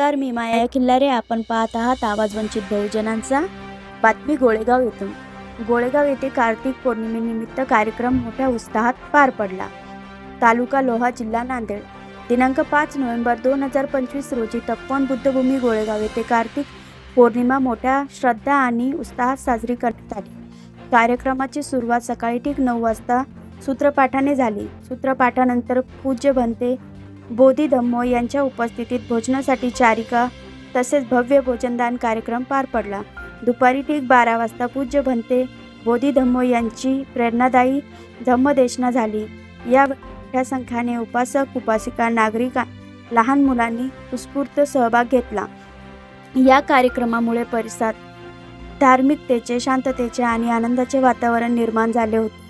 नमस्कार मी माया खिल्लारे आपण पाहत आहात आवाज वंचित बहुजनांचा. बातमी गोळेगाव येथून. गोळेगाव येथे कार्तिक पौर्णिमेनिमित्त कार्यक्रम मोठ्या उत्साहात पार पडला. तालुका लोहा जिल्हा नांदेड. दिनांक पाच नोव्हेंबर दोन हजार पंचवीस रोजी तप्पन बुद्धभूमी गोळेगाव येथे कार्तिक पौर्णिमा मोठ्या श्रद्धा आणि उत्साहात साजरी करण्यात आली. कार्यक्रमाची सुरुवात सकाळी ठीक नऊ वाजता सूत्रपाठाने झाली. सूत्रपाठानंतर पूज्य भंते बोधी धम्मो यांच्या उपस्थितीत भोजनासाठी चारिका तसेच भव्य भोजनदान कार्यक्रम पार पडला. दुपारी ठीक बारा वाजता पूज्य भंते बोधी धम्मो यांची प्रेरणादायी धम्मदेशना झाली. या मोठ्या संख्येने उपासक उपासिका नागरिक लहान मुलांनी उत्स्फूर्त सहभाग घेतला. या कार्यक्रमामुळे परिसरात धार्मिकतेचे शांततेचे आणि आनंदाचे वातावरण निर्माण झाले होते.